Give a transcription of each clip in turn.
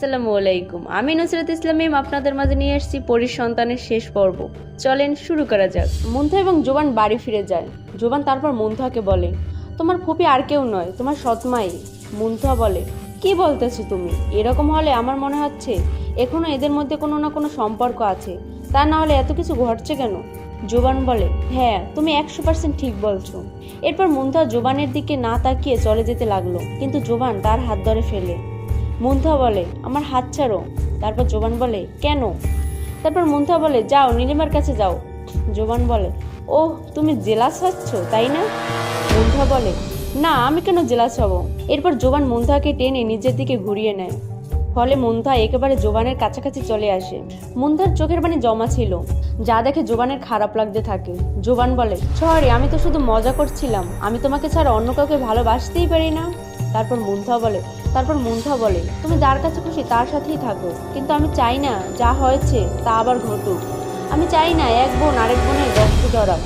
আসসালামু আলাইকুম। আমি নুসরাত ইসলামিম আপনাদের মাঝে নিয়ে এসেছি পরীর সন্তানের শেষ পর্ব। চলেন শুরু করা যাক। মুন্থা এবং জোবান বাড়ি ফিরে যায়। জোবান তারপর মুন্থাকে বলে, তোমার ফুপি আর কেউ নয়, তোমার সৎমাই। মুন্থা বলে, কি বলতেছো তুমি? এরকম হলে আমার মনে হচ্ছে এখনও এদের মধ্যে কোনো না কোনো সম্পর্ক আছে। তা না হলে এত কিছু ঘটছে কেন? জোবান বলে হ্যাঁ তুমি একশো পার্সেন্ট ঠিক বলছো। এরপর মুন্থা জোবানের দিকে না তাকিয়ে চলে যেতে লাগল, কিন্তু জোবান তার হাত ধরে ফেলে। মুন্থা বলে, আমার হাত ছাড়ো। তারপর জোবান বলে, কেন? তারপর মুন্থা বলে, যাও, নীলিমার কাছে যাও। জোবান বলে ও তুমি জেলাস হচ্ছ, তাই না? মুন্থা বলে, না, আমি কেন জেলাস হব? এরপর জোবান মুন্থাকে টেনে নিজের দিকে ঘুরিয়ে নেয়। ফলে মুন্থা একেবারে জোবানের কাছাকাছি চলে আসে। মুন্থার চোখের পানি জমা ছিল। যা দেখে জোবানের খারাপ লাগতে থাকে। জোবান বলে, সরি, আমি তো শুধু মজা করছিলাম। আমি তোমাকে ছাড়া অন্য কাউকে ভালোবাসতেই পারি না। তারপর মুন্থা বলে, তারপর মুন্থা বলে, তুমি যার কাছে খুশি তার সাথেই থাকো। কিন্তু আমি চাই না যা হয়েছে তা আবার ঘটুক। আমি চাই না এক বোন আরেক বোনের রক্ত জড়াক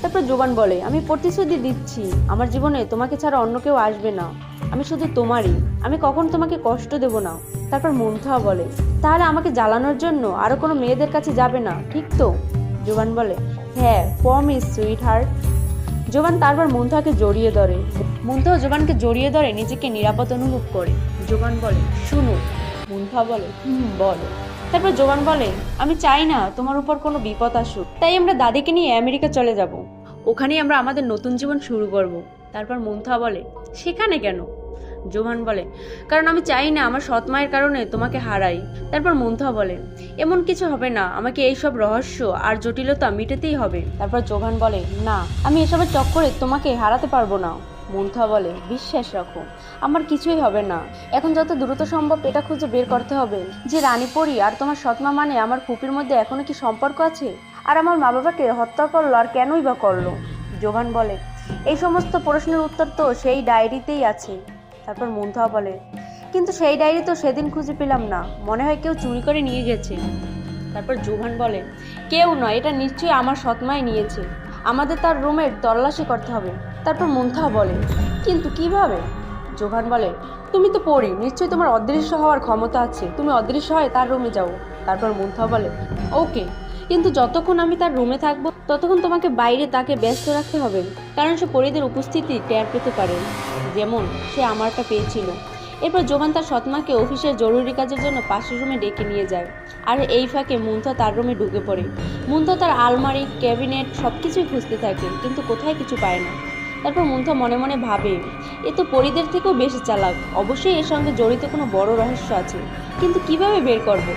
তারপর জোবান বলে, আমি প্রতিশ্রুতি দিচ্ছি। আমার জীবনে তোমাকে ছাড়া অন্য কেউ আসবে না। আমি শুধু তোমারই। আমি কখন তোমাকে কষ্ট দেব না। তারপর মুন্থা বলে, তাহলে আমাকে জ্বালানোর জন্য আরও কোনো মেয়েদের কাছে যাবে না, ঠিক তো? জোবান বলে হ্যাঁ প্রমিস সুইট হার্ট জোবান তারপর মুন্থাকে জড়িয়ে ধরে। মুন্থাও জোবানকে জড়িয়ে ধরে নিজেকে নিরাপদ অনুভব করে। জোবান বলে, শুনো। মুন্থা বলে, হুম, বলো। তারপর জোবান বলে, আমি চাই না তোমার উপর কোনো বিপদ আসুক। তাই আমরা দাদিকে নিয়ে আমেরিকা চলে যাব। ওখানেই আমরা আমাদের নতুন জীবন শুরু করব। তারপর মুন্থা বলে, সেখানে কেন? জোহান বলে, কারণ আমি চাই না আমার সৎ মায়ের কারণে তোমাকে হারাই। তারপর মুন্থা বলে, এমন কিছু হবে না, আমাকে এইসব রহস্য আর জটিলতা মিটাতেই হবে। তারপর জোহান বলে, না, আমি এসবের চক্করে তোমাকে হারাতে পারব না। মুন্থা বলে, বিশ্বাস রাখো, আমার কিছুই হবে না। এখন যত দ্রুত সম্ভব এটা খুঁজে বের করতে হবে যে রানীপরি আর তোমার সৎমা মানে আমার ফুপির মধ্যে এখনও কি সম্পর্ক আছে? আর আমার মা বাবাকে হত্যা করল আর কেনই বা করল? জোহান বলে, এই সমস্ত প্রশ্নের উত্তর তো সেই ডায়েরিতেই আছে। তারপর মুন্থা বলে, কিন্তু সেই ডায়েরি তো সেদিন খুঁজে পেলাম না, মনে হয় কেউ চুরি করে নিয়ে গেছে। তারপর জোহান বলে, কেউ নয়, এটা নিশ্চয়ই আমার সৎমায় নিয়েছে। আমাদের তার রুমের তল্লাশি করতে হবে। তারপর মুন্থা বলে, কিন্তু কীভাবে? জোহান বলে, তুমি তো পড়ি নিশ্চয়ই তোমার অদৃশ্য হওয়ার ক্ষমতা আছে। তুমি অদৃশ্য হয় তার রুমে যাও। তারপর মুন্থা বলে, ওকে। কিন্তু যতক্ষণ আমি তার রুমে থাকব, ততক্ষণ তোমাকে বাইরে তাকে ব্যস্ত রাখতে হবে, কারণ সে পরিদের উপস্থিতি টের পেতে পারে। যেমন, সে আমারটা পেয়েছিল। এরপর জোবান তার সৎমাকে অফিসের জরুরি কাজের জন্য পাশের রুমে ডেকে নিয়ে যায়। আর এই ফাঁকে মুন্থা তার রুমে ঢুকে পড়ে। মুন্থা তার আলমারি, ক্যাবিনেট সব কিছুই খুঁজতে থাকে, কিন্তু কোথায় কিছু পায় না। তারপর মুন্থা মনে মনে ভাবে, এ তো পরিদের থেকেও বেশি চালাক। অবশ্যই এর সঙ্গে জড়িত কোনো বড় রহস্য আছে। কিন্তু কীভাবে বের করব।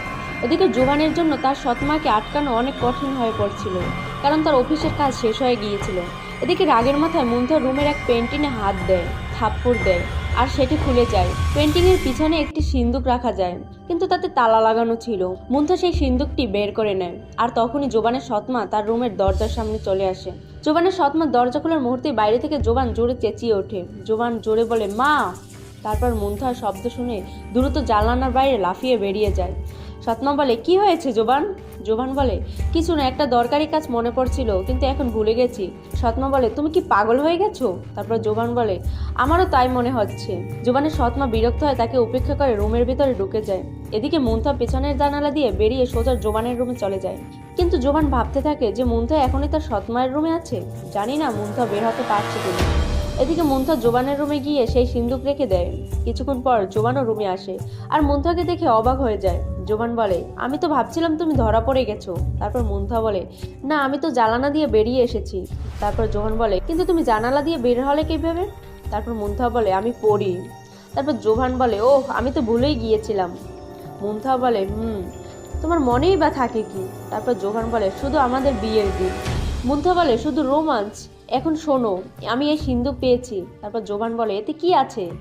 ওদিকে জোবানের জন্য তার সৎমাকে আটকানো অনেক কঠিন হয়ে পড়ছিল, কারণ তার অফিসের কাজ শেষ হয়ে গিয়েছিল। এদিকে রাগের মাথায় মুন্থা রুমের এক পেন্টিংয়ে হাত দেয়, থাপ্পড় দেয়, আর সেটি খুলে যায়। পেন্টিং এর পিছনে একটি সিন্দুক রাখা যায়, কিন্তু তাতে তালা লাগানো ছিল। মুন্থা সেই সিন্দুকটি বের করে নেয়, আর তখনই জোবানের সৎমা তার রুমের দরজার সামনে চলে আসে। জোবানের সৎমা দরজা খোলার মুহূর্তে বাইরে থেকে জোবান জোরে চেঁচিয়ে ওঠে। জোবান জোরে বলে, মা! তারপর মুন্থার শব্দ শুনে দ্রুত জানলানার বাইরে লাফিয়ে বেরিয়ে যায়। সৎমা বলে কি হয়েছে জোবান? জোবান বলে, কিছু না, একটা দরকারি কাজ মনে পড়ছিল, কিন্তু এখন ভুলে গেছি। সৎমা বলে তুমি কি পাগল হয়ে গেছো? তারপর জোবান বলে, আমারও তাই মনে হচ্ছে। জোবানের সৎমা বিরক্ত হয় তাকে উপেক্ষা করে রুমের ভিতরে ঢুকে যায়। এদিকে মুন্থা পেছনের জানালা দিয়ে বেরিয়ে সোজা জোবানের রুমে চলে যায়। কিন্তু জোবান ভাবতে থাকে যে মুন্থা এখনই তার সৎমায়ের রুমে আছে। জানি না মুন্থা বের হতে পারছে কিনা। এদিকে মুন্থা জোবানের রুমে গিয়ে সেই সিন্দুক রেখে দেয়। কিছুক্ষণ পর জোবানও রুমে আসে আর মুন্থাকে দেখে অবাক হয়ে যায়। জোবান বলে, আমি তো ভাবছিলাম তুমি ধরা পড়ে গেছো। তারপর মুন্থা বলে, না, আমি তো জানালা দিয়ে বেরিয়ে এসেছি। তারপর জোবান বলে, কিন্তু তুমি জানালা দিয়ে বের হলে কীভাবে? তারপর মুন্থা বলে, আমি পড়ি। তারপর জোহান বলে, ওহ, আমি তো ভুলেই গিয়েছিলাম। মুন্থা বলে, হুম, তোমার মনেই বা থাকে কি? তারপর জোহান বলে, শুধু আমাদের বিয়ের দিন। মুন্থা বলে, শুধু রোমাঞ্চ এখন শোনো, আমি এই সিন্ধুক পেয়েছি। তারপর জোবান বলে, এতে কি আছে?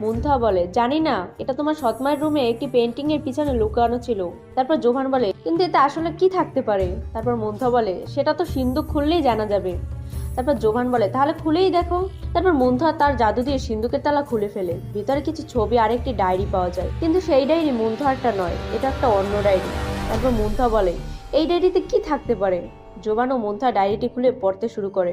মুন্থা বলে, জানি না, এটা তোমার সৎমায়ের রুমে একটি পেন্টিং এর পিছনে লুকানো ছিল। তারপর জোহান বলে, কিন্তু এতে আসলে কি থাকতে পারে? তারপর মুন্থা বলে, সেটা তো সিন্ধুক খুললেই জানা যাবে। তারপর জোহান বলে, তাহলে খুলেই দেখো। তারপর মুন্থা তার জাদু দিয়ে সিন্ধুকের তালা খুলে ফেলে। ভিতরে কিছু ছবি আর একটি ডায়েরি পাওয়া যায়। কিন্তু সেই ডায়েরি মুন্থারটা নয়, এটা একটা অন্য ডায়েরি। তারপর মুন্থা বলে, এই ডায়েরিতে কি থাকতে পারে? জোবান ও মুন্থা ডায়েরিটি খুলে পড়তে শুরু করে।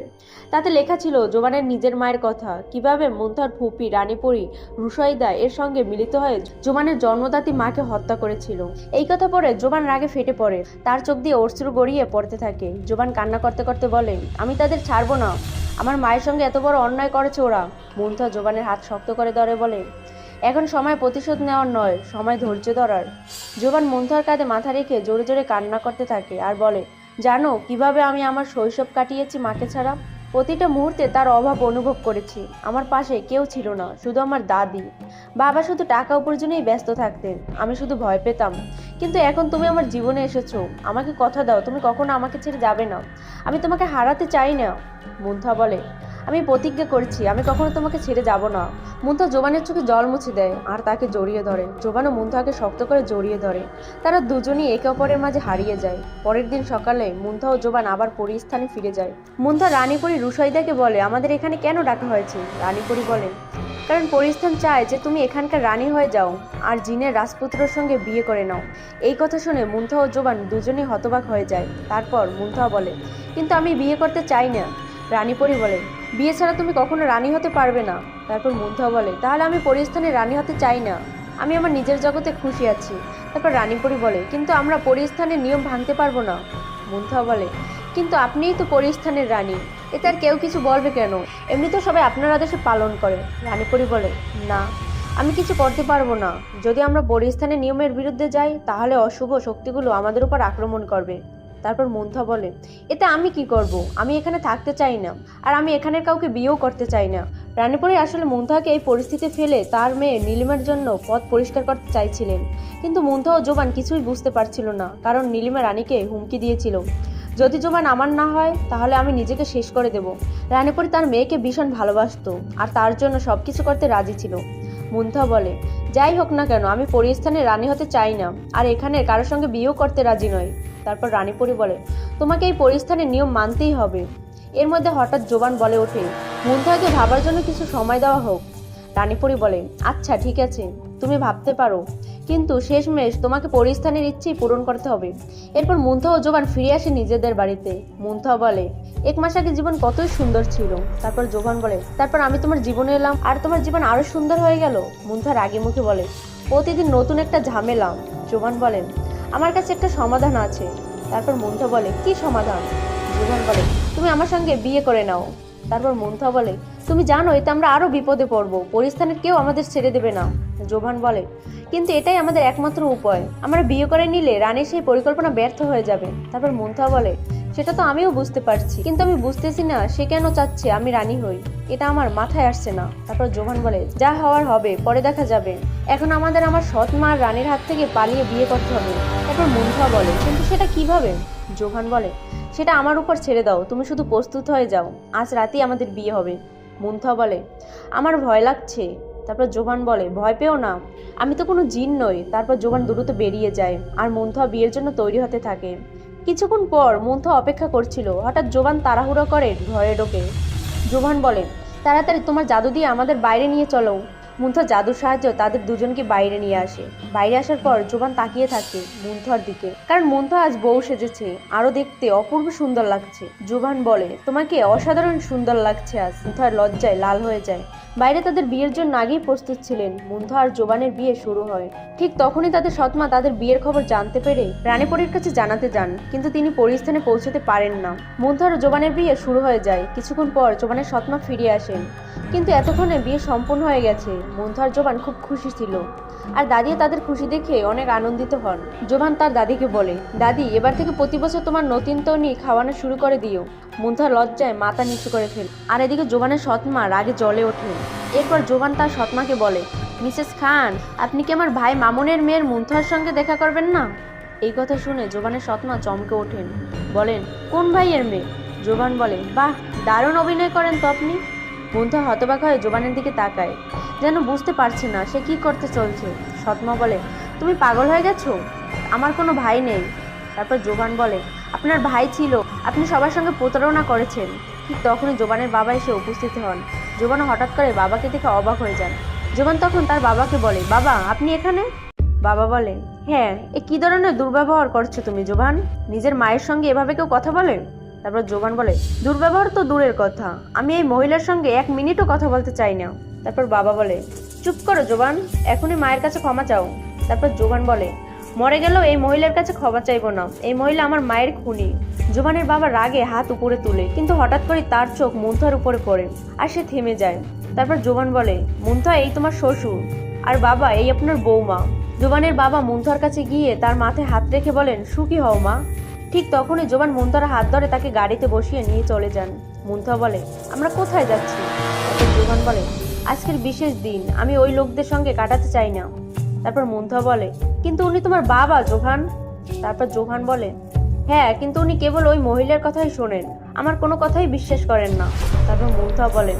তাতে লেখা ছিল, জোবানের নিজের মায়ের কথা। কীভাবে মুন্থার ফুপি, রানীপুরী, রুশাইদা এর সঙ্গে মিলিত হয়ে জোবানের জন্মদাতি মাকে হত্যা করেছিল। এই কথা পড়ে জোবান রাগে ফেটে পড়ে। তার চোখ দিয়ে অশ্রু গড়িয়ে পড়তে থাকে। জোবান কান্না করতে করতে বলে, আমি তাদের ছাড়বো না। আমার মায়ের সঙ্গে এত বড় অন্যায় করেছে ওরা। মুন্থা জোবানের হাত শক্ত করে ধরে বলে, এখন সময় প্রতিশোধ নেওয়ার নয়, সময় ধৈর্য ধরার। জোবান মন্থার কাঁধে মাথা রেখে জোরে জোরে কান্না করতে থাকে আর বলে জানো, কীভাবে আমি আমার শৈশব কাটিয়েছি মাকে ছাড়া? প্রতিটা মুহূর্তে তার অভাব অনুভব করেছি। আমার পাশে কেউ ছিল না, শুধু আমার দাদি। বাবা শুধু টাকা উপার্জনেই ব্যস্ত থাকতেন, আমি শুধু ভয় পেতাম। কিন্তু এখন তুমি আমার জীবনে এসেছ, আমাকে কথা দাও, তুমি কখনো আমাকে ছেড়ে যাবে না। আমি তোমাকে হারাতে চাই না, মুন্থা বলে। আমি প্রতিজ্ঞা করছি, আমি কখনো তোমাকে ছেড়ে যাব না। মুন্থা জোবানের চোখে জল মুছে দেয় আর তাকে জড়িয়ে ধরে। জোবানও মুন্থাকে শক্ত করে জড়িয়ে ধরে। তারা দুজনই একে অপরের মাঝে হারিয়ে যায়। পরের দিন সকালে মুন্থা ও জোবান আবার পরিস্থানে ফিরে যায়। মুন্থা রানীপুরি রুশাইদাকে বলে, আমাদের এখানে কেন ডাকা হয়েছে? রানীপুরি বলে, কারণ পরিস্থান চায় যে তুমি এখানকার রানী হয়ে যাও আর জিনের রাজপুত্রর সঙ্গে বিয়ে করে নাও। এই কথা শুনে মুন্থা ও জোবান দুজনেই হতবাক হয়ে যায়। তারপর মুন্থা বলে, কিন্তু আমি বিয়ে করতে চাই না। রানীপরি বলে বিয়ে ছাড়া তুমি কখনো রানী হতে পারবে না। তারপর মুন্থা বলে, তাহলে আমি পরিস্থানে রানী হতে চাই না। আমি আমার নিজের জগতে খুশি আছি। তারপর রানীপরি বলে, কিন্তু আমরা পরিস্থানের নিয়ম ভাঙতে পারব না। মুন্থা বলে, কিন্তু আপনিই তো পরিস্থানের রানী। এতে আর কেউ কিছু বলবে কেন? এমনি তো সবাই আপনার আদেশে পালন করে। রানীপরি বলে, না, আমি কিছু করতে পারব না। যদি আমরা পরিস্থানের নিয়মের বিরুদ্ধে যাই, তাহলে অশুভ শক্তিগুলো আমাদের উপর আক্রমণ করবে। তারপর মন্থা বলে, এতে আমি কি করব? আমি এখানে থাকতে চাই না। আর আমি এখানের কাউকে বিয়েও করতে চাই না। রানীপুরি আসলে মুন্থাকে এই পরিস্থিতি ফেলে তার মেয়ে নীলিমার জন্য পথ পরিষ্কার করতে চাইছিলেন। কিন্তু মুন্থা ও জোবান কিছুই বুঝতে পারছিল না, কারণ নীলিমা রানীকে হুমকি দিয়েছিল। যদি জোবান আমার না হয়, তাহলে আমি নিজেকে শেষ করে দেব। রানীপুরি তার মেয়েকে ভীষণ ভালোবাসতো আর তার জন্য সব কিছু করতে রাজি ছিল। মুন্থা বলে, যাই হোক না কেন, আমি পরিস্থানে রানী হতে চাই না। আর এখানে কারোর সঙ্গে বিয়েও করতে রাজি নয় তারপর রানীপুরি বলে, তোমাকে এই পরিস্থানের নিয়ম মানতেই হবে। এর মধ্যে হঠাৎ জোবান বলে ওঠে মুন্থাকে ভাবার জন্য কিছু সময় দেওয়া হোক। রানীপুরি বলে আচ্ছা ঠিক আছে, তুমি ভাবতে পারো। কিন্তু শেষমেশ তোমাকে পরিস্থানের ইচ্ছেই পূরণ করতে হবে। এরপর মুন্থা ও জোবান ফিরে আসে নিজেদের বাড়িতে। মুন্থা বলে, এক মাস আগে জীবন কতই সুন্দর ছিল। তারপর জোবান বলে, তারপর আমি তোমার জীবনে এলাম আর তোমার জীবন আরও সুন্দর হয়ে গেল। মুন্থা রাগে মুখে বলে, প্রতিদিন নতুন একটা ঝামেলা। জোবান বলেন আমার কাছে একটা সমাধান আছে। তারপর মন্থা বলে, কি সমাধান? জীবন বলে, তুমি আমার সঙ্গে বিয়ে করে নাও। তারপর মন্থা বলে তুমি জানো, এতে আমরা আরও বিপদে পড়ব। পরিস্থানের কেউ আমাদের ছেড়ে দেবে না, জোভান বলে। কিন্তু এটাই আমাদের একমাত্র উপায়। আমরা বিয়ে করে নিলে রানীর সেই পরিকল্পনা ব্যর্থ হয়ে যাবে, তারপর মন্থা বলে, সেটা তো আমিও বুঝতে পারছি। কিন্তু আমি বুঝতেছি না, সে কেন চাচ্ছে আমি রানী হই? এটা আমার মাথায় আসছে না। তারপর জোভান বলে, যা হওয়ার হবে, পরে দেখা যাবে। এখন আমাদের আমার সৎ মার রানীর হাত থেকে পালিয়ে বিয়ে করতে হবে। তারপর মুন্থা বলে, কিন্তু সেটা কীভাবে? জোভান বলে, সেটা আমার উপর ছেড়ে দাও, তুমি শুধু প্রস্তুত হয়ে যাও। আজ রাতেই আমাদের বিয়ে হবে। মুন্থা বলে, আমার ভয় লাগছে। তারপর জোবান বলে, ভয় পেও না, আমি তো কোনো জিন নই। তারপর জোবান দ্রুত বেরিয়ে যায় আর মুন্থা বিয়ের জন্য তৈরি হতে থাকে। কিছুক্ষণ পর মুন্থা অপেক্ষা করছিল, হঠাৎ জোবান তাড়াহুড়ো করে ঘরে ঢোকে। জোবান বলে, তাড়াতাড়ি, তোমার জাদু দিয়ে আমাদের বাইরে নিয়ে চলো। মুন্থা জাদুর সাহায্যে তাদের দুজনকে বাইরে নিয়ে আসে। বাইরে আসার পর জোবান তাকিয়ে থাকে মুন্থর দিকে। কারণ মুন্থ আজ বউ সেজেছে আরও দেখতে অপূর্ব সুন্দর লাগছে। জোবান বলে, তোমাকে অসাধারণ সুন্দর লাগছে আজ। মুন্থর লজ্জায় লাল হয়ে যায়। বাইরে তাদের বিয়ের জন্য আগেই প্রস্তুত ছিলেন। মুন্থা আর জোবানের বিয়ে শুরু হয়। ঠিক তখনই তাদের সৎমা তাদের বিয়ের খবর জানতে পেরে রানীপুরের কাছে জানাতে যান, কিন্তু তিনি পরিস্থানে পৌঁছতে পারেন না। মুন্থা আর জোবানের বিয়ে শুরু হয়ে যায়। কিছুক্ষণ পর জোবানের সৎমা ফিরে আসেন। কিন্তু এতক্ষণে বিয়ে সম্পূর্ণ হয়ে গেছে। মুন্থা আর জোবান খুব খুশি ছিল। আর দাদিও তাদের খুশি দেখে অনেক আনন্দিত হন। জোবান তার দাদিকে বলে, দাদি, এবার থেকে প্রতি বছর তোমার নতুন তনি খাওয়ানো শুরু করে দিও। মুন্থা লজ্জায় মাথা নিচু করে ফেল। আর এদিকে জোবানের সৎমা রাগে জ্বলে ওঠে। এরপর জোবান তার সৎমাকে বলে, মিসেস খান, আপনি কি আমার ভাই মামুনের মেয়ের মুন্থার সঙ্গে দেখা করবেন না? এই কথা শুনে জোবানের সৎমা চমকে ওঠেন। বলেন, কোন ভাইয়ের মেয়ে? জোবান বলে, বাহ, দারুণ অভিনয় করেন তো আপনি। মুন্থা হতবাক হয়ে জোবানের দিকে তাকায়। যেন বুঝতে পারছে না সে কি করতে চলছে। সৎমা বলে, তুমি পাগল হয়ে গেছো? আমার কোনো ভাই নেই। তারপর জোবান বলে, আপনার ভাই ছিল। আপনি সবার সঙ্গে প্রতারণা করেছেন। ঠিক তখনই জোবানের বাবা এসে উপস্থিত হন। জোবান হঠাৎ করে বাবাকে দেখে অবাক হয়ে যান। জোবান তখন তার বাবাকে বলে, বাবা, আপনি এখানে? বাবা বলে হ্যাঁ এ কী ধরনের দুর্ব্যবহার করছ তুমি জোবান? নিজের মায়ের সঙ্গে এভাবে কেউ কথা বলে? তারপর জোবান বলে, দুর্ব্যবহার তো দূরের কথা। আমি এই মহিলার সঙ্গে এক মিনিটও কথা বলতে চাই না। তারপর বাবা বলে, চুপ করো জোবান এখনই মায়ের কাছে ক্ষমা চাও। তারপর জোবান বলে, মরে গেলেও এই মহিলার কাছে ক্ষমা চাইব না। এই মহিলা আমার মায়ের খুনি। জোবানের বাবা রাগে হাত উপরে তুলে, কিন্তু হঠাৎ করে তার চোখ মুন্থার উপরে পড়ে আর সে থেমে যায়। তারপর জোবান বলে, মুন্থা, এই তোমার শ্বশুর। আর বাবা, এই আপনার বৌমা। জোবানের বাবা মুন্থার কাছে গিয়ে তার মাথায় হাত রেখে বলেন, সুখী হও মা। ঠিক তখনই জোবান মুন্থার হাত ধরে তাকে গাড়িতে বসিয়ে নিয়ে চলে যান। মুন্থা বলে, আমরা কোথায় যাচ্ছি? জোবান বলে, আজকের বিশেষ দিন, আমি ওই লোকদের সঙ্গে কাটাতে চাই না। তারপর মুন্থা বলে, কিন্তু উনি তোমার বাবা জোহান তারপর জোহান বলে হ্যাঁ কিন্তু উনি কেবল ওই মহিলার কথাই শোনেন, আমার কোনো কথাই বিশ্বাস করেন না। তারপর মুন্থা বলে,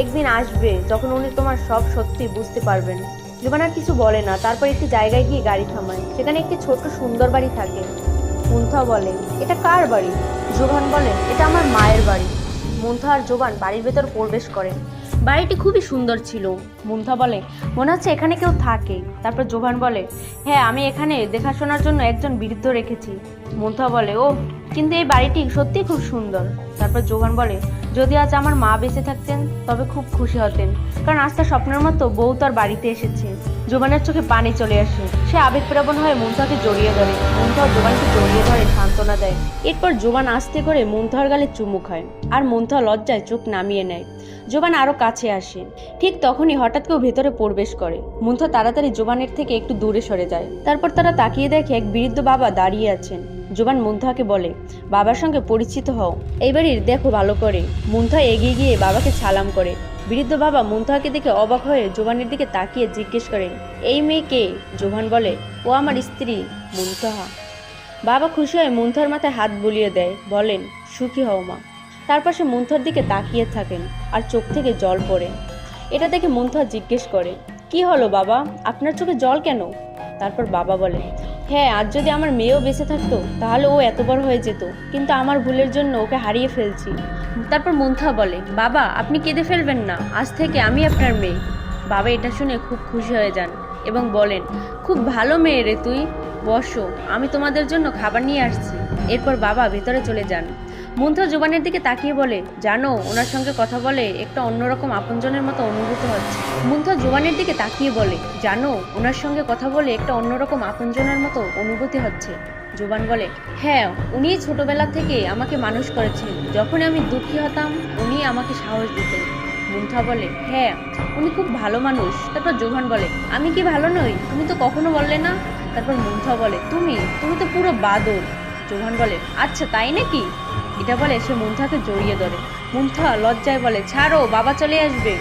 একদিন আসবে যখন উনি তোমার সব সত্যি বুঝতে পারবেন। জোবান আর কিছু বলে না, তারপর একটি জায়গায় গিয়ে গাড়ি থামায়, সেখানে একটি ছোট্ট সুন্দর বাড়ি থাকে। মুন্থা বলে এটা কার বাড়ি? জোভান বলে এটা আমার মায়ের বাড়ি। মুন্থা আর জোবান বাড়ির ভেতর প্রবেশ করেন। বাড়িটি খুবই সুন্দর ছিল। মুন্থা বলে মনে হচ্ছে এখানে কেউ থাকে। তারপর জোভান বলে হ্যাঁ আমি এখানে দেখাশোনার জন্য একজন বৃদ্ধ রেখেছি। মুন্থা বলে ও কিন্তু এই বাড়িটি সত্যিই খুব সুন্দর। তারপর জোভান বলে, যদি আজ আমার মা বেঁচে থাকতেন, তবে খুব খুশি হতেন, কারণ আজ তার স্বপ্নের মতো বউ তার বাড়িতে এসেছে। জোবানের চোখে পানি চলে আসে। সে আবেগপ্রবণ হয়ে মুন্থাকে জড়িয়ে ধরে। মুন্থাও জোবানকে জড়িয়ে ধরে সান্ত্বনা দেয়। এরপর জোবান আস্তে করে মুন্থার গালে চুমু খায় আর মুন্থা লজ্জায় চোখ নামিয়ে নেয়। জোবান আরও কাছে আসে। ঠিক তখনই হঠাৎ কেউ ভেতরে প্রবেশ করে। মুন্থা তাড়াতাড়ি জোবানের থেকে একটু দূরে সরে যায়। তারপর তারা তাকিয়ে দেখে এক বৃদ্ধ বাবা দাঁড়িয়ে আছেন। জোবান মুন্থাকে বলে, বাবার সঙ্গে পরিচিত হও। এই বাড়ির দেখো ভালো করে। মুন্থা এগিয়ে গিয়ে বাবাকে সালাম করে। বৃদ্ধ বাবা মুন্থাকে দেখে অবাক হয়ে জোবানের দিকে তাকিয়ে জিজ্ঞেস করেন, এই মেয়ে কে? বলে, ও আমার স্ত্রী, মুন্তাহা। বাবা খুশি হয়ে মুন্থার মাথায় হাত বুলিয়ে দেয়, বলেন, সুখী হও মা। তারপর সে মুন্থার দিকে তাকিয়ে থাকেন আর চোখ থেকে জল পড়ে। এটা দেখে মুন্থা জিজ্ঞেস করে, কি হলো বাবা? আপনার চোখে জল কেন? তারপর বাবা বলে হ্যাঁ আজ যদি আমার মেয়েও বেঁচে থাকতো, তাহলে ও এত বড় হয়ে যেত, কিন্তু আমার ভুলের জন্য ওকে হারিয়ে ফেলছি। তারপর মুন্থা বলে, বাবা, আপনি কেঁদে ফেলবেন না, আজ থেকে আমি আপনার মেয়ে। বাবা এটা শুনে খুব খুশি হয়ে যান এবং বলেন, খুব ভালো মেয়ে রে তুই, বসো, আমি তোমাদের জন্য খাবার নিয়ে আসছি। এরপর বাবা ভেতরে চলে যান। মুন্থা জোবানের দিকে তাকিয়ে বলে, জানো, ওনার সঙ্গে কথা বলে একটা অন্যরকম আপনজনের মতো অনুভূতি হচ্ছে। মুন্থা জোবানের দিকে তাকিয়ে বলে, জানো, ওনার সঙ্গে কথা বলে একটা অন্যরকম আপনজনের মতো অনুভূতি হচ্ছে। জোবান বলে হ্যাঁ উনি ছোটবেলা থেকে আমাকে মানুষ করেছেন। যখন আমি দুঃখী হতাম উনি আমাকে সাহস দিতেন। মুন্থা বলে হ্যাঁ উনি খুব ভালো মানুষ। তারপর জোহান বলে, আমি কি ভালো নই? তুমি তো কখনো বললে না? তারপর মুন্থা বলে, তুমি তুমি তো পুরো বাদল জোহান বলে আচ্ছা তাই নাকি? এটা বলে, সে মুন্থাকে জড়িয়ে ধরে। মুন্থা লজ্জায় বলে, ছাড়ো, বাবা চলে আসবে।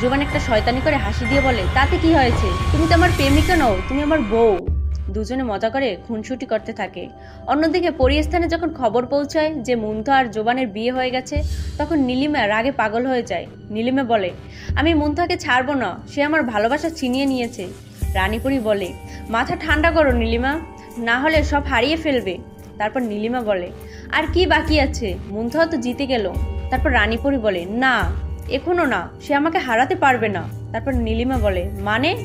জোবান একটা শয়তানি করে হাসি দিয়ে বলে, তাতে কি হয়েছে? তুমি তো আমার প্রেমিকা নও, তুমি আমার বউ। দুজনে মজা করে খুনসুটি করতে থাকে। অন্যদিকে পরিস্থানে যখন খবর পৌঁছায় যে মুন্থা আর জোবানের বিয়ে হয়ে গেছে, তখন নীলিমা রাগে পাগল হয়ে যায়। নীলিমা বলে, আমি মুন্থাকে ছাড়বো না, সে আমার ভালোবাসা ছিনিয়ে নিয়েছে। রানীপুরি বলে, মাথা ঠান্ডা করো নীলিমা, না হলে সব হারিয়ে ফেলবে। তারপর নীলিমা বলে, আর কি বাকি আছে? মুন্থাও তো জিতে গেল। তারপর রানীপুরি বলে, না, এখনও না, সে আমাকে হারাতে পারবে না। তারপর নীলিমা বলে মানে?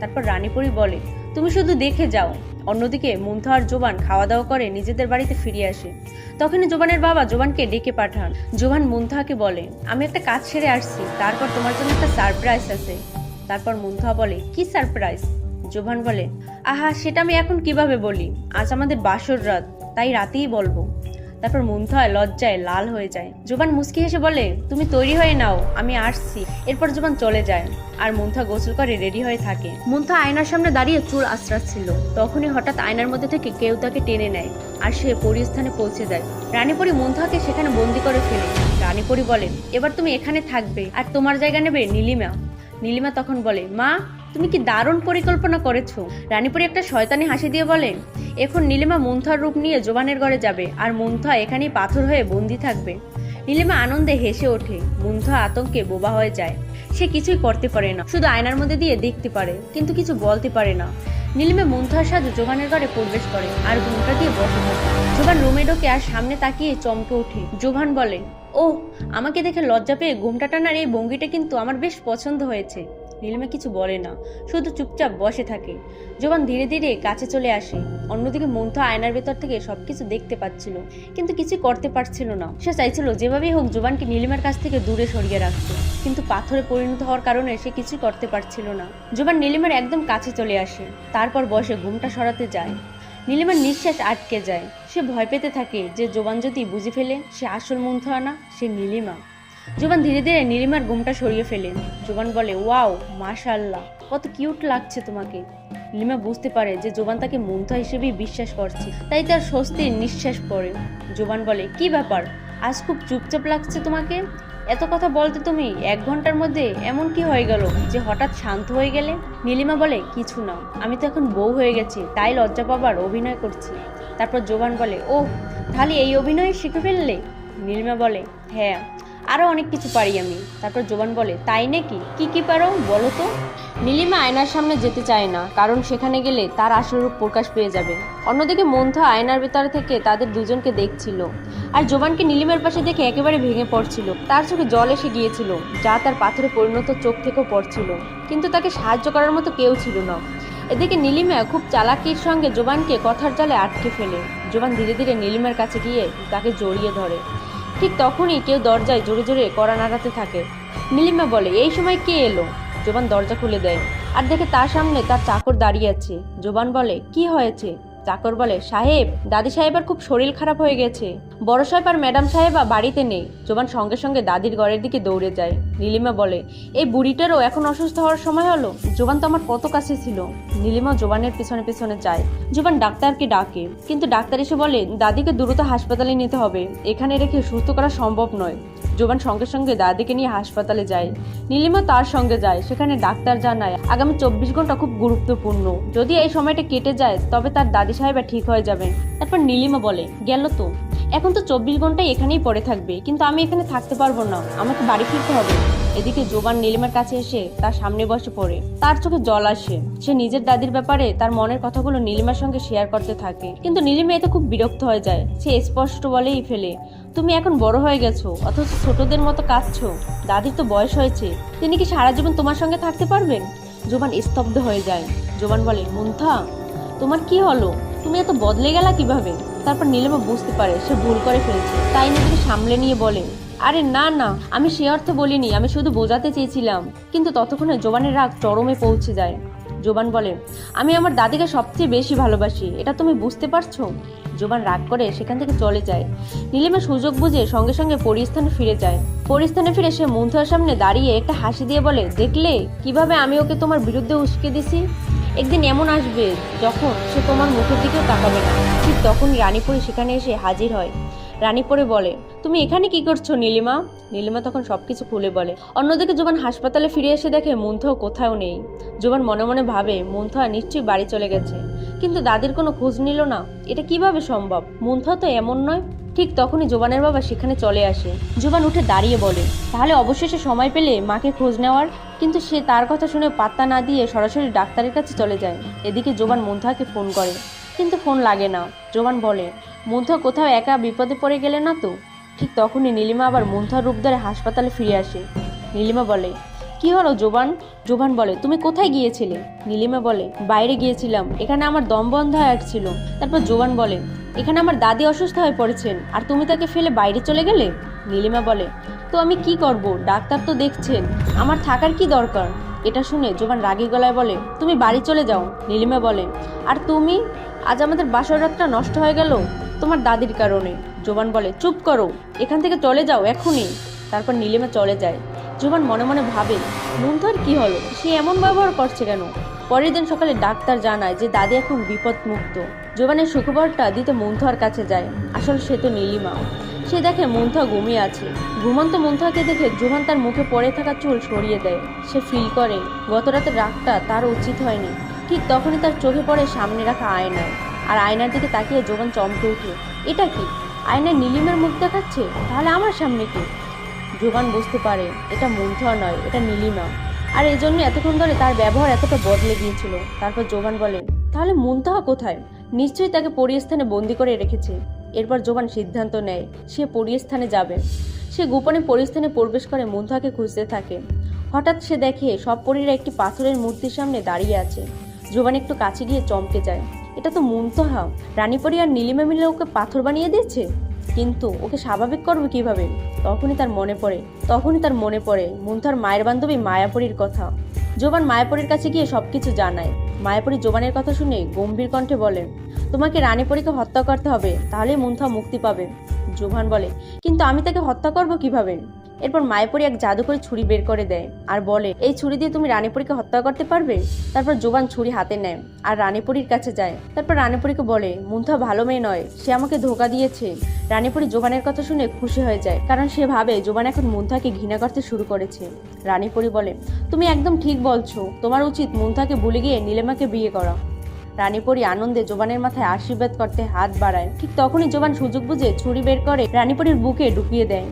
তারপর রানীপুরি বলে তুমি শুধু দেখে যাও। অন্যদিকে মুন্থা আর জোবান খাওয়া দাওয়া করে নিজেদের বাড়িতে ফিরে আসে। তখনই জোবানের বাবা জোবানকে ডেকে পাঠান। জোবান মুন্থাকে বলে, আমি একটা কাজ সেরে আসছি। তারপর তোমার জন্য একটা সারপ্রাইজ আছে। তারপর মুন্থা বলে, কি সারপ্রাইজ জোবান বলে, আহা, সেটা আমি এখন কীভাবে বলি? আজ আমাদের বাসর রাত, তাই রাতেই বলব। তারপর মুন্থা লজ্জায়, লাল হয়ে যায়। জোবান মুস্কি হেসে বলে, তুমি তৈরি হয়ে নাও, আমি আসছি। এরপর জোবান চলে যায়, আর মুন্থা গোসল করে রেডি হয়ে থাকে। মুন্থা আয়নার সামনে দাঁড়িয়ে চুল আশ্রাচ্ছিল তখনই হঠাৎ আয়নার মধ্যে থেকে কেউ তাকে টেনে নেয়, আর সে পরিস্থানে পৌঁছে যায়। রানীপরি মুন্থাকে সেখানে বন্দি করে ফেলে। রানীপুরি বলেন এবার তুমি এখানে থাকবে, আর তোমার জায়গা নেবে নীলিমা। নীলিমা তখন বলে, মা তুমি কি দারুণ পরিকল্পনা করেছ? রানীপুরি একটা শয়তানি হাসি দিয়ে বলে, এখন নীলিমা মুন্থার রূপ নিয়ে জোবানের ঘরে যাবে আর মুন্থা এখানেই পাথর হয়ে বন্দি থাকবে। নীলিমা আনন্দে হেসে ওঠে, মুন্থা আতঙ্কে বোবা হয়ে যায়। সে কিছুই করতে পারে না, শুধু আয়নার মধ্যে দিয়ে দেখতে পারে, কিন্তু কিছু বলতে পারে না। নীলিমা মুন্থার সাথে জোবানের ঘরে প্রবেশ করে আর ঘুমটা দিয়ে বসে থাকে। জোবান রুমে ঢোকে আর সামনে তাকিয়ে চমকে ওঠে। জোভান বলে ও আমাকে দেখে লজ্জা পেয়ে ঘুমটা টানার এই ভঙ্গিটা কিন্তু আমার বেশ পছন্দ হয়েছে। নীলিমা কিছু বলে না, শুধু চুপচাপ বসে থাকে। জোবান ধীরে ধীরে কাছে চলে আসে, অন্যদিকে মুন্থা আয়নার ভেতর থেকে সবকিছু দেখতে পাচ্ছিল, কিন্তু কিছু করতে পারছিল না। সে চাইছিল যেভাবেই হোক জোবানকে নীলিমার কাছ থেকে দূরে সরিয়ে রাখতে, কিন্তু পাথরে পরিণত হওয়ার কারণে সে কিছু করতে পারছিল না। জোবান নীলিমার একদম কাছে চলে আসে, তারপর বসে ঘুমটা সরাতে যায়। নীলিমার নিঃশ্বাস আটকে যায়। সে ভয় পেতে থাকে যে জোবান যদি বুঝে ফেলে, সে আসল মুন্থা না সে নীলিমা। জোবান, ধীরে ধীরে নীলিমার ঘুমটা সরিয়ে ফেলেন জোবান বলে, ওয়াও মাশাল্লাহ কত কিউট লাগছে তোমাকে। নীলিমা বুঝতে পারে যে জোবান তাকে মুন্থা হিসেবেই বিশ্বাস করছে, তাই তার স্বস্তির নিঃশ্বাস পড়ে। জোবান বলে, কি ব্যাপার, আজ খুব চুপচাপ লাগছে তোমাকে? এত কথা বলতে তুমি এক ঘণ্টার মধ্যে এমন কি হয়ে গেল যে হঠাৎ শান্ত হয়ে গেলে? নীলিমা বলে, কিছু না, আমি তো এখন বউ হয়ে গেছি, তাই লজ্জা পাবার অভিনয় করছি। তারপর জোবান বলে ও তাহলে এই অভিনয় শিখে ফেললে? নীলিমা বলে হ্যাঁ। আরও অনেক কিছু পারি আমি। তারপর জোবান বলে, তাই নাকি? কি কি পারো বলো তো? নীলিমা আয়নার সামনে যেতে চায় না, কারণ সেখানে গেলে তার আসল রূপ প্রকাশ পেয়ে যাবে। অন্যদিকে মন্থা আয়নার ভেতর থেকে তাদের দুজনকে দেখছিল। আর জোবানকে নীলিমার পাশে দেখে একেবারে ভেঙে পড়ছিল। তার চোখে জল এসে গিয়েছিল, যা তার পাথরে পরিণত চোখ থেকেও পড়ছিল। কিন্তু তাকে সাহায্য করার মতো কেউ ছিল না। এদিকে নীলিমা খুব চালাকির সঙ্গে জোবানকে কথার জালে আটকে ফেলে। জোবান ধীরে ধীরে নীলিমার কাছে গিয়ে তাকে জড়িয়ে ধরে। ঠিক তখনই কেউ দরজায় জোরে জোরে কড়া নাড়াতে থাকে। নীলিমা বলে, এই সময় কে এলো? জোবান দরজা খুলে দেয়। আর দেখে তার সামনে তার চাকর দাঁড়িয়ে আছে। জোবান বলে, কি হয়েছে? চাকর বলে, সাহেব, দাদি সাহেবের খুব শরীর খারাপ হয়ে গেছে। বড় সাহেব আর ম্যাডাম সাহেবা বাড়িতে নেই। জোবান সঙ্গে সঙ্গে দাদির ঘরের দিকে দৌড়ে যায়। নীলিমা বলে, এই বুড়িটারও এখন অসুস্থ হওয়ার সময় হলো? জোবান তো আমার কত কাছে ছিল। নীলিমা জোবানের পিছনে পিছনে যায়। জোবান ডাক্তারকে ডাকে, কিন্তু ডাক্তার এসে বলে, দাদিকে দ্রুত হাসপাতালে নিতে হবে। এখানে রেখে সুস্থ করা সম্ভব নয়। জোবান সঙ্গে সঙ্গে দাদিকে নিয়ে হাসপাতালে যায়। নীলিমা তার সঙ্গে যায়, সেখানে ডাক্তার জানায়, আগামী চব্বিশ ঘণ্টা খুব গুরুত্বপূর্ণ। যদি এই সময়টা কেটে যায়, তবে তার দাদি সাহেবা ঠিক হয়ে যাবেন তারপর নীলিমা বলে, গেল তো। এখন তো চব্বিশ ঘন্টায় এখানেই পড়ে থাকবে, কিন্তু আমি এখানে থাকতে পারব না। আমাকে বাড়ি ফিরতে হবে। এদিকে জোবান নীলিমার কাছে এসে তার সামনে বসে পড়ে। তার চোখে জল আসে। সে নিজের দাদির ব্যাপারে তার মনের কথাগুলো নীলিমার সঙ্গে শেয়ার করতে থাকে। কিন্তু নীলিমা এতে খুব বিরক্ত হয়ে যায়। সে স্পষ্ট বলেই ফেলে তুমি এখন বড় হয়ে গেছো, অথচ ছোটদের মতো কাঁদছো। দাদির তো বয়স হয়েছে, তিনি কি সারা জীবন তোমার সঙ্গে থাকতে পারবেন? জোবান স্তব্ধ হয়ে যায়। জোবান বলে, মুন্থা, তোমার কি হলো? তুমি এত বদলে গেলা কীভাবে? তারপর নীলিমা বুঝতে পারে, সে ভুল করে ফেলছে। তাই নিজেকে সামলে নিয়ে বলে, আরে না না, আমি সে অর্থে বলিনি, আমি শুধু বোঝাতে চেয়েছিলাম। কিন্তু ততক্ষণে জোবানের রাগ চরমে পৌঁছে যায়। জোবান বলে, আমি আমার দাদিকে সবচেয়ে বেশি ভালোবাসি, এটা তুমি বুঝতে পারছ? জোবান রাগ করে সেখান থেকে চলে যায়। নীলিমা সুযোগ বুঝে সঙ্গে সঙ্গে পরিস্থানে ফিরে যায়। পরিস্থানে ফিরে সে মন্থুয়ার সামনে দাঁড়িয়ে একটা হাসি দিয়ে বলে, দেখলে কীভাবে আমি ওকে তোমার বিরুদ্ধে উস্কে দিছি? একদিন এমন আসবে যখন সে তোমার মুখের দিকেও তাকাবে না। ঠিক তখনই রানীপুরে সেখানে এসে হাজির হয়। রানীপুরে বলে, তুমি এখানে কি করছ নীলিমা? নীলিমা তখন সবকিছু খুলে বলে, অন্যদিকে জোবান হাসপাতালে ফিরে এসে দেখে মুন্থাও কোথাও নেই। জোবান মনে মনে ভাবে, মুন্থা নিশ্চয়ই বাড়ি চলে গেছে। কিন্তু দাদির কোনো খোঁজ নিল না। এটা কীভাবে সম্ভব? মুন্থা তো এমন নয়। ঠিক তখনই জোবানের বাবা সেখানে চলে আসে। জোবান উঠে দাঁড়িয়ে বলে, তাহলে অবশেষে সময় পেলে মাকে খোঁজ নেওয়ার? কিন্তু সে তার কথা শুনে পাত্তা না দিয়ে সরাসরি ডাক্তারের কাছে চলে যায়। এদিকে জোবান মুন্থাকে ফোন করে, কিন্তু ফোন লাগে না। জোবান বলে মুন্থা কোথাও একা বিপদে পড়ে গেলে না তো? ঠিক তখনই নীলিমা আবার মুন্থার রূপ ধরে হাসপাতালে ফিরে আসে। নীলিমা বলে, কি হলো জোবান? জোবান বলে, তুমি কোথায় গিয়েছিলে? নীলিমা বলে, বাইরে গিয়েছিলাম। এখানে আমার দম বন্ধ হয়ে আসছিল। তারপর জোবান বলে, এখানে আমার দাদি অসুস্থ হয়ে পড়েছেন। আর তুমি তাকে ফেলে বাইরে চলে গেলে? নীলিমা বলে, তো আমি কি করব? ডাক্তার তো দেখছেন। আমার থাকার কি দরকার? এটা শুনে জোবান রাগী গলায় বলে, তুমি বাড়ি চলে যাও। নীলিমা বলে, আর তুমি? আজ আমাদের বাসর রাতটা নষ্ট হয়ে গেল? তোমার দাদির কারণে। জোবান বলে, চুপ করো, এখান থেকে চলে যাও, এখনই। তারপর নীলিমা চলে যায়। জোবান মনে মনে ভাবে মুন্থার কি হলো? সে এমন ব্যবহার করছে কেন? পরের দিন সকালে ডাক্তার জানায় যে, দাদি এখন বিপদ মুক্ত জোবানের সুখবরটা দিতে মুন্থার কাছে যায়। আসলে সে তো নীলিমা। সে দেখে মুন্থা ঘুমিয়ে আছে। ঘুমন্ত মুন্থাকে দেখে জোবান তার মুখে পড়ে থাকা চুল সরিয়ে দেয়। সে ফিল করে গত রাতের রাগটা তার উচিত হয়নি। ঠিক তখনই তার চোখে পড়ে সামনে রাখা আয়নায়। আর আয়নার দিকে তাকিয়ে জোবান চমকে উঠে এটা কি? আয়নায় নীলিমের মুখ দেখাচ্ছে? তাহলে আমার সামনে কি? জোবান বুঝতে পারে, এটা মুন্থা নয়, এটা নীলিমা। আর এই জন্য এতক্ষণ ধরে তার ব্যবহার এতটা বদলে গিয়েছিল। তারপর জোবান বলেন তাহলে মুন্তাহা কোথায়? নিশ্চয়ই তাকে পরিস্থানে বন্দি করে রেখেছে। এরপর জোবান সিদ্ধান্ত নেয়, সে পরিস্থানে যাবে। সে গোপনে পরিস্থানে প্রবেশ করে মুন্থাকে খুঁজতে থাকে। হঠাৎ সে দেখে সব পরীরা একটি পাথরের মূর্তির সামনে দাঁড়িয়ে আছে। জোবান একটু কাছে গিয়ে চমকে যায়। এটা তো মুনতাহা রানীপরি আর নীলিমা মিলে ওকে পাথর বানিয়ে দিয়েছে? কিন্তু ওকে স্বাভাবিক করবে কীভাবে? তখনই তার মনে পড়ে, তখনই তার মনে পড়ে মুনতার মায়ের বান্ধবী মায়াপরীর কথা। জোবান মায়াপরীর কাছে গিয়ে সব কিছু জানায়। মায়াপরী জোবানের কথা শুনে গম্ভীর কণ্ঠে বলে, তোমাকে রানীপরীকে হত্যা করতে হবে, তাহলেই মুন্থা মুক্তি পাবে। জোভান বলে, কিন্তু আমি তাকে হত্যা করব কীভাবে? এরপর মায়াপরি এক জাদুকরি ছুরি বের করে দেয় আর বলে, এই ছুরি দিয়ে তুমি রানীপুরীকে হত্যা করতে পারবে? তারপর জোবান ছুরি হাতে নেয় আর রানীপুরীর কাছে যায়। তারপর রানীপুরীকে বলে, মুন্থা ভালো মেয়ে নয়, সে আমাকে ধোকা দিয়েছে। রানীপুরী জোবানের কথা শুনে খুশি হয়ে যায়, কারণ সে ভাবে জোবান এখন মুন্থাকে ঘৃণা করতে শুরু করেছে। রানীপুরী বলে, তুমি একদম ঠিক বলছো, তোমার উচিত মুন্থাকে ভুলে গিয়ে নীলেমাকে বিয়ে করা। রানীপরি আনন্দে জোবানের মাথায় আশীর্বাদ করতে হাত বাড়ায়। ঠিক তখনই জোবান সুযোগ বুঝে ছুরি বের করে রানীপরির বুকে ঢুকিয়ে দেয়।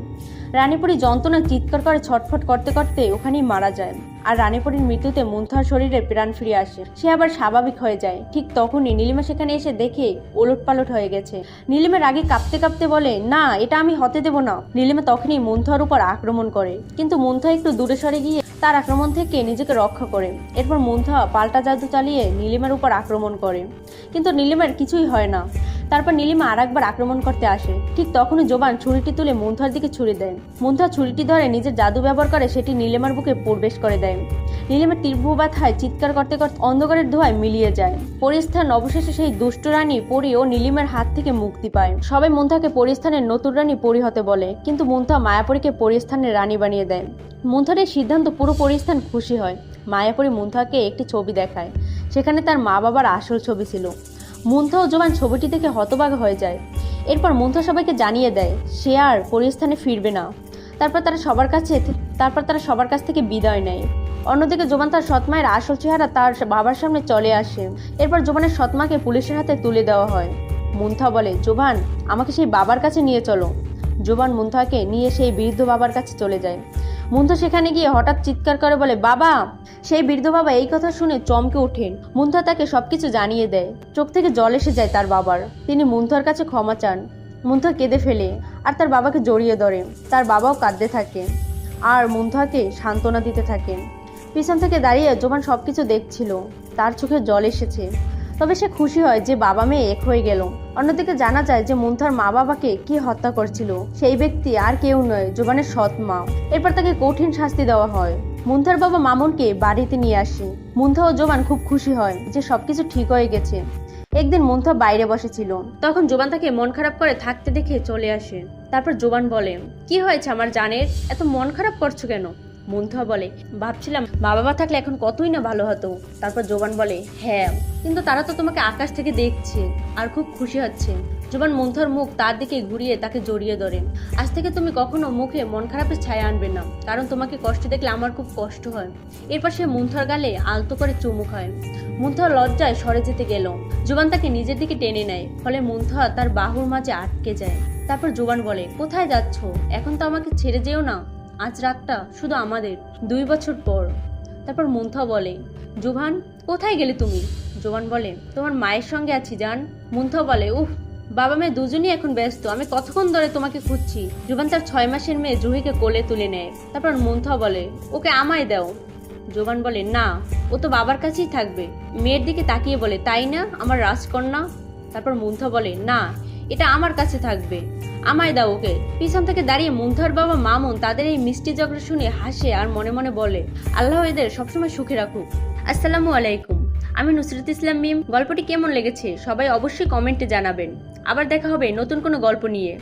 রানীপুরী যন্ত্রণা চিৎকার করে, ছটফট করতে করতে ওখানেই মারা যায়। আর রানীপুরীর মৃত্যুতে মুন্থার শরীরে প্রাণ ফিরে আসে। সে আবার স্বাভাবিক হয়ে যায়। ঠিক তখনই নীলিমা সেখানে এসে দেখে ওলট পালট হয়ে গেছে। নীলিমা রাগে কাঁপতে কাঁপতে বলে, না, এটা আমি হতে দেব না। নীলিমা তখনই মুন্থার উপর আক্রমণ করে। কিন্তু মুন্থা একটু দূরে সরে গিয়ে তার আক্রমণ থেকে নিজেকে রক্ষা করে। এরপর মুন্থা পাল্টা জাদু চালিয়ে নীলিমার উপর আক্রমণ করে। কিন্তু নীলিমার কিছুই হয় না। তারপর নীলিমা আর একবার আক্রমণ করতে আসে। ঠিক তখনই জোবান ছুরিটি তুলে মুন্থার দিকে ছুরি দেয়। মুন্থা ছুরিটি ধরে নিজের জাদু ব্যবহার করে সেটি নীলিমার বুকে প্রবেশ করে দেয়। নীলিমার তীব্র ব্যথায় চিৎকার করতে করতে অন্ধকারের ধোঁয়ায় মিলিয়ে যায়। পরিস্থান অবশেষে সেই দুষ্ট রানী পরি ও নীলিমার হাত থেকে মুক্তি পায়। সবাই মুন্থাকে পরিস্থানের নতুন রানী পরি হতে বলে, কিন্তু মুন্থা মায়াপরীকে পরিস্থানের রানী বানিয়ে দেয়। মুন্থার এই সিদ্ধান্ত পুরো পরিস্থান খুশি হয়। মায়াপরী মুন্থাকে একটি ছবি দেখায়। সেখানে তার মা বাবার আসল ছবি ছিল। মুন্থা ও জোবান ছবিটি দেখে হতবাক হয়ে যায়। এরপর মুন্থা সবাইকে জানিয়ে দেয়, সে আর পরিস্থানে ফিরবে না। তারপর তারা সবার কাছে তারপর তারা সবার কাছ থেকে বিদায় নেয়। অন্যদিকে জোবান তার সৎমায়ের আসল চেহারা তার বাবার সামনে চলে আসে। এরপর জোবানের সৎমাকে পুলিশের হাতে তুলে দেওয়া হয়। মুন্থা বলে, জোবান, আমাকে সেই বাবার কাছে নিয়ে চলো। জোবান মুন্থাকে নিয়ে সেই বৃদ্ধ বাবার কাছে চলে যায়। মুন্থা সেখানে গিয়ে হঠাৎ চিৎকার করে বলে, বাবা সেই বৃদ্ধ বাবা এই কথা শুনে চমকে ওঠেন। মুন্থা তাকে সবকিছু জানিয়ে দেয়। চোখ থেকে জল এসে যায় তার বাবার। তিনি মুন্থার কাছে ক্ষমা চান। মুন্থা কেঁদে ফেলে আর তার বাবাকে জড়িয়ে ধরে। তার বাবাও কাঁদতে থাকে আর মুন্থাকে সান্ত্বনা দিতে থাকেন পিছন থেকে দাঁড়িয়ে জোবান সবকিছু দেখছিল, তার চোখে জল এসেছে। তবে সে খুশি হয় যে বাবা মেয়ে এক হয়ে গেল। অন্যদিকে জানা যায় যে মুন্থার মা বাবাকে কি হত্যা করছিল। সেই ব্যক্তি আর কেউ নয় জোবানের সৎ মা। এরপর তাকে কঠিন শাস্তি দেওয়া হয়। মুন্থার বাবা মামুনকে বাড়িতে নিয়ে আসে। মুন্থা ও জোবান খুব খুশি হয় যে সবকিছু ঠিক হয়ে গেছে। একদিন মুন্থা বাইরে বসেছিল। তখন জোবান তাকে মন খারাপ করে থাকতে দেখে চলে আসে। তারপর জোবান বলে, কি হয়েছে আমার জানের? এত মন খারাপ করছ কেন? মুন্থা বলে, ভাবছিলাম মা বাবা থাকলে এখন কতই না ভালো হতো। তারপর জোবান বলে হ্যাঁ কিন্তু তারা তো তোমাকে আকাশ থেকে দেখছে, আর খুব খুশি হচ্ছে। জোবান মুন্থার মুখ তার দিকে ঘুরিয়ে তাকে জড়িয়ে ধরে। আজ থেকে তুমি কখনো মুখে মন খারাপের ছায়া আনবে না, কারণ তোমাকে কষ্ট দেখলে আমার খুব কষ্ট হয়। এরপর সে মুন্থার গালে আলতো করে চুমু খায় মুন্থা লজ্জায় সরে যেতে গেল। জোবান তাকে নিজের দিকে টেনে নেয়, ফলে মুন্থা তার বাহুর মাঝে আটকে যায়। তারপর জোবান বলে, কোথায় যাচ্ছ? এখন তো আমাকে ছেড়ে যেও না। আজ রাতটা শুধু আমাদের, দুই বছর পর। তারপর মুন্থা বলে জোভান কোথায় গেলে তুমি? জোবান বলে, তোমার মায়ের সঙ্গে আছি, জান। মুন্থা বলে, উফ বাবা মেয়ে দুজনই এখন ব্যস্ত। আমি কতক্ষণ ধরে তোমাকে খুঁজছি? জোবান তার ছয় মাসের মেয়ে জুহিকে কোলে তুলে নেয়। তারপর মুন্থা বলে, ওকে আমায় দাও। জোবান বলে, না, ও তো বাবার কাছেই থাকবে। মেয়ের দিকে তাকিয়ে বলে, তাই না, আমার রাজকন্যা? তারপর মুন্থা বলে, না, এটা আমার কাছে থাকবে। আমায় দাও ওকে। পিছন থেকে দাঁড়িয়ে মুন্থার বাবা মামুন তাদের এই মিষ্টি ঝগড়া শুনে হাসে আর মনে মনে বলে, আল্লাহ এদের সবসময় সুখে রাখুক। আসসালামু আলাইকুম। আমি নুসরত ইসলাম মিম। গল্পটি কেমন লেগেছে সবাই অবশ্যই কমেন্টে জানাবেন। আবার দেখা হবে নতুন কোনো গল্প নিয়ে।